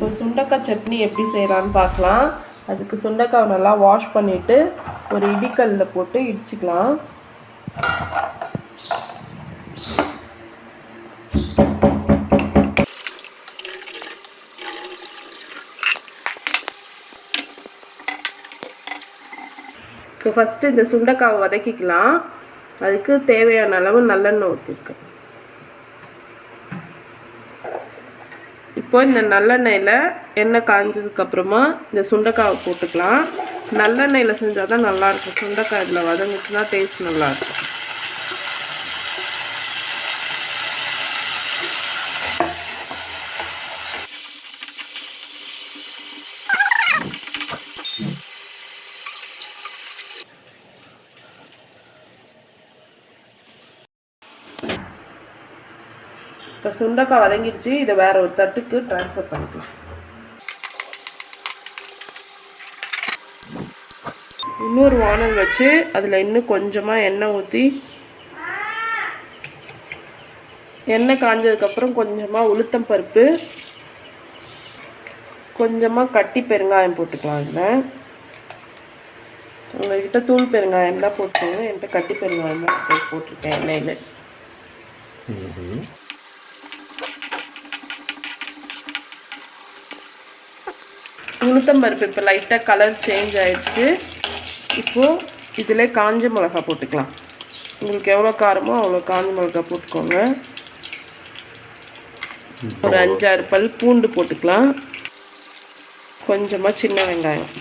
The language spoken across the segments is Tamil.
இப்போ சுண்டக்காய் சட்னி எப்படி செய்யலான்னு பார்க்கலாம். அதுக்கு சுண்டக்காவை நல்லா வாஷ் பண்ணிவிட்டு ஒரு இடிக்கல்லில் போட்டு இடிச்சுக்கலாம். இப்போ ஃபஸ்ட்டு இந்த சுண்டக்காவை வதக்கிக்கலாம். அதுக்கு தேவையான அளவு நல்லெண்ணெய் ஊற்றிருக்கேன் இப்போ இந்த நல்லெண்ணெயில் எண்ணெய் காஞ்சதுக்கப்புறமா இந்த சுண்டைக்காவை போட்டுக்கலாம். நல்லெண்ணெயில் செஞ்சால் தான் நல்லாயிருக்கும் சுண்டைக்காய் இதில் வதங்குச்சுன்னா டேஸ்ட் நல்லாயிருக்கும் இப்போ சுண்டைக்காய் வதங்கிடுச்சு இதை வேற ஒரு தட்டுக்கு ட்ரான்ஸ்ஃபர் பண்ணிக்கலாம். இன்னொரு வானல் வச்சு அதில் இன்னும் கொஞ்சமாக எண்ணெய் ஊற்றி எண்ணெய் காஞ்சதுக்கப்புறம் கொஞ்சமாக உளுத்தம் பருப்பு கொஞ்சமாக கட்டி பெருங்காயம் போட்டுக்கலாம் இதில். உங்கள்கிட்ட தூள் பெருங்காயம் தான் போட்டுக்கோங்க என்கிட்ட கட்டி பெருங்காயம் தான் போட்டிருக்கேன் எண்ணெயில். உளுத்தம் பருப்பு இப்போ லைட்டாக கலர் சேஞ்ச் ஆயிடுச்சு. இப்போது இதில் காஞ்ச மிளகா போட்டுக்கலாம். உங்களுக்கு எவ்வளோ காரமோ அவ்வளோ காஞ்ச மிளகா போட்டுக்கோங்க. ஒரு அஞ்சாறு பல் பூண்டு போட்டுக்கலாம். கொஞ்சமாக சின்ன வெங்காயம்.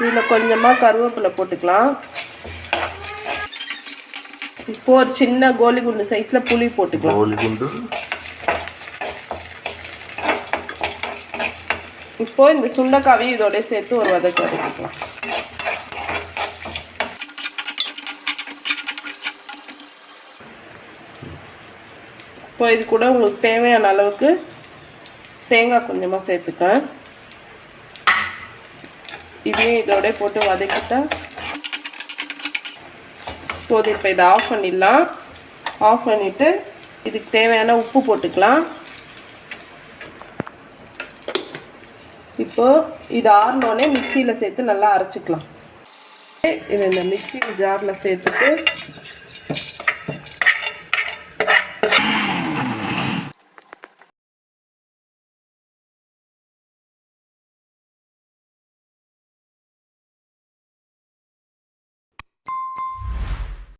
இதில் கொஞ்சமாக கருவேப்பிலை போட்டுக்கலாம். இப்போ ஒரு சின்ன கோலி குண்டு சைஸில் புளி போட்டுக்கலாம். கோலிகுண்டு இப்போ இந்த சுண்டைக்காவையும் இதோட சேர்த்து ஒரு வதக்கு வதக்கிக்கலாம். இப்போ இது கூட உங்களுக்கு தேவையான அளவுக்கு தேங்காய் கொஞ்சமாக சேர்த்துக்கேன் இதையும் இதோட போட்டு வதக்கிட்டா போதும் இப்போ இதை ஆஃப் பண்ணிடலாம். ஆஃப் பண்ணிவிட்டு இதுக்கு தேவையான உப்பு போட்டுக்கலாம். இப்போ இது ஆறினோடனே மிக்சியில் சேர்த்து நல்லா அரைச்சிக்கலாம். இது இந்த மிக்சி ஜாரில் சேர்த்துட்டு